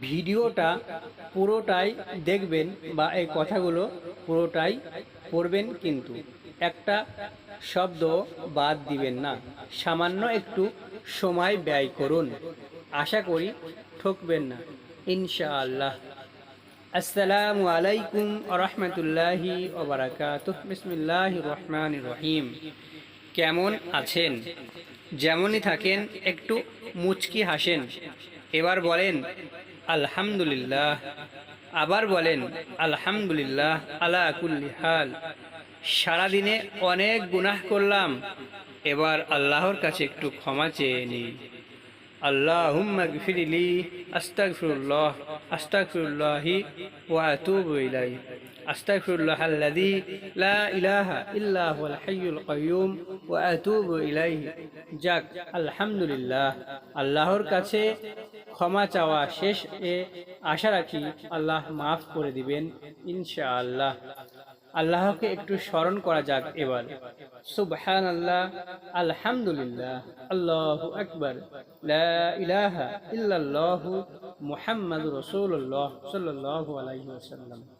ভিডিওটা পুরোটাই দেখবেন বা এই কথাগুলো পুরোটাই পড়বেন কিন্তু। একটা শব্দ বাদ দিবেন না। সামান্য একটু সময় ব্যয় করুন। আশা করি ঠকবেন না। ইনশাআল্লাহ। আসসালামু আলাইকুম রহমতুল্লাহি ওবরাকাতুহ বিসমিল্লাহ রহমান রহিম। কেমন আছেন? যেমনই থাকেন, একটু মুচকি হাসেন। এবার বলেন আলহামদুলিল্লাহ। আবার বলেন, আলহামদুলিল্লাহ আলা কুল্লি হাল। সারাদিনে অনেক গুনাহ করলাম, এবার আল্লাহর কাছে একটু ক্ষমা চেয়ে নিই। আল্লাহুম্মা গফিরলি, আস্তাগফিরুল্লাহ, আস্তাগফিরুল্লাহি ওয়া আতুবু ইলাইহি। আস্তাগফিরুল্লাহ আল্লাযী লা ইলাহা ইল্লা হুয়াল হাইয়ুল কাইয়ুম ওয়া আতুবু ইলাইহি। যাক, আলহামদুলিল্লাহ। আল্লাহর কাছে ক্ষমা চাওয়া শেষ। এ আশা রাখি আল্লাহ মাফ করে দিবেন ইনশাআল্লাহ। আল্লাহকে একটু স্মরণ করা যাক এবার। সুবহান আল্লাহ আলহামদুলিল্লাহ, আল্লাহু আকবার। লা ইলাহা ইল্লাল্লাহ মুহাম্মাদু রাসূলুল্লাহ সাল্লাল্লাহু আলাইহি ওয়াসাল্লাম।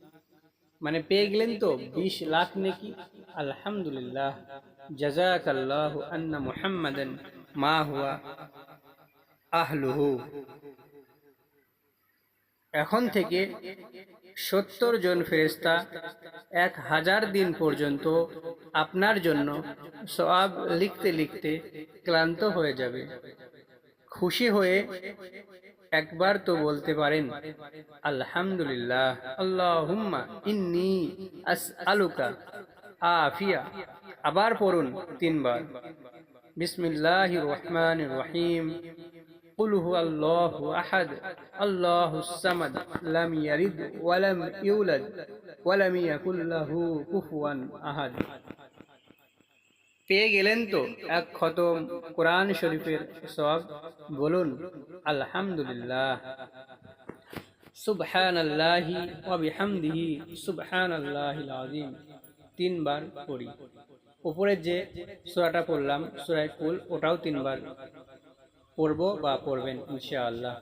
মানে পেয়ে গেলেন তো বিশ লাখ নেকি? আলহামদুলিল্লাহ। জাজাক আল্লাহ আন্না মুহাম্মাদান মা হুয়া আহলুহু। এখন থেকে সত্তর জন ফেরেস্তা এক হাজার দিন পর্যন্ত আপনার জন্য সব লিখতে লিখতে ক্লান্ত হয়ে যাবে। খুশি হয়ে একবার তো বলতে পারেন আলহামদুলিল্লাহ আল্লাহুম্মা ইন্নি আস আলুকা আফিয়া আবার পড়ুন তিনবার বিসমিল্লাহ রহমান রহিম قل هو الله أحد الله الصمد لم يلد ولم يولد ولم يكن له كفوا أحد পেয়ে গেলেন তো? এক খতম কোরআন শরীফের সব বলুন, আলহামদুলিল্লাহ। সুবহান আল্লাহি ওয়াবিহামদিহি সুবহান আল্লাহিল আযীম। তিনবার পড়ি। উপরে যে সূরাটা পড়লাম সূরা কুল, ওটাও তিনবার পড়ব বা পড়বেন, ইনশাআল্লাহ।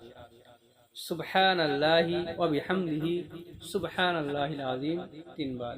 সুবহান আল্লাহি ওয়াবিহামদিহি সুবহান আল্লাহিল আযীম, তিনবার।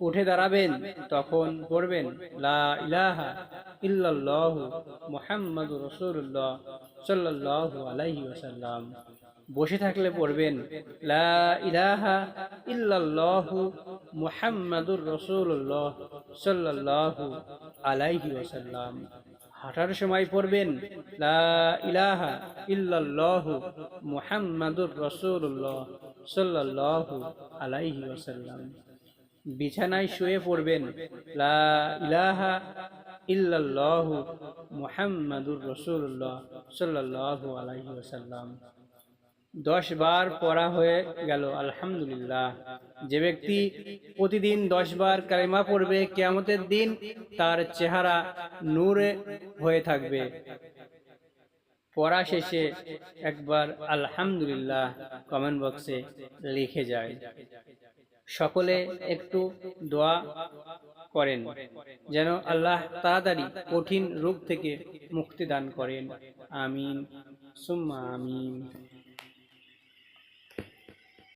উঠে দাঁড়াবেন, তখন পড়বেন, লা ইলাহা বসে থাকলে পড়বেন, লা ইলাহা মুহাম্মাদুর রাসূলুল্লাহ সাল্লাল্লাহু আলাইহি ওয়াসাল্লাম। হাঁটার সময় পড়বেন, লা ইলাহা মুহাম্মাদুর রাসূলুল্লাহ সাল্লাল্লাহু আলাইহি ওয়াসাল্লাম। বিছানায় শুয়ে পড়বেন। লা ইলাহা ইল্লাল্লাহু মুহাম্মাদুর রাসূলুল্লাহ সাল্লাল্লাহু আলাইহি ওয়াসাল্লাম। দশ বার পড়া হয়ে গেল আলহামদুলিল্লাহ। যে ব্যক্তি প্রতিদিন দশ বার কালেমা পড়বে কেয়ামতের দিন তার চেহারা নূরে হয়ে থাকবে। পড়া শেষে একবার আলহামদুলিল্লাহ কমেন্ট বক্সে লিখে যায়। সকলে একটু দোয়া করেন যেন আল্লাহ তাড়াতাড়ি কঠিন রোগ থেকে মুক্তি দান করেন। আমিন। সুম্মা আমিন।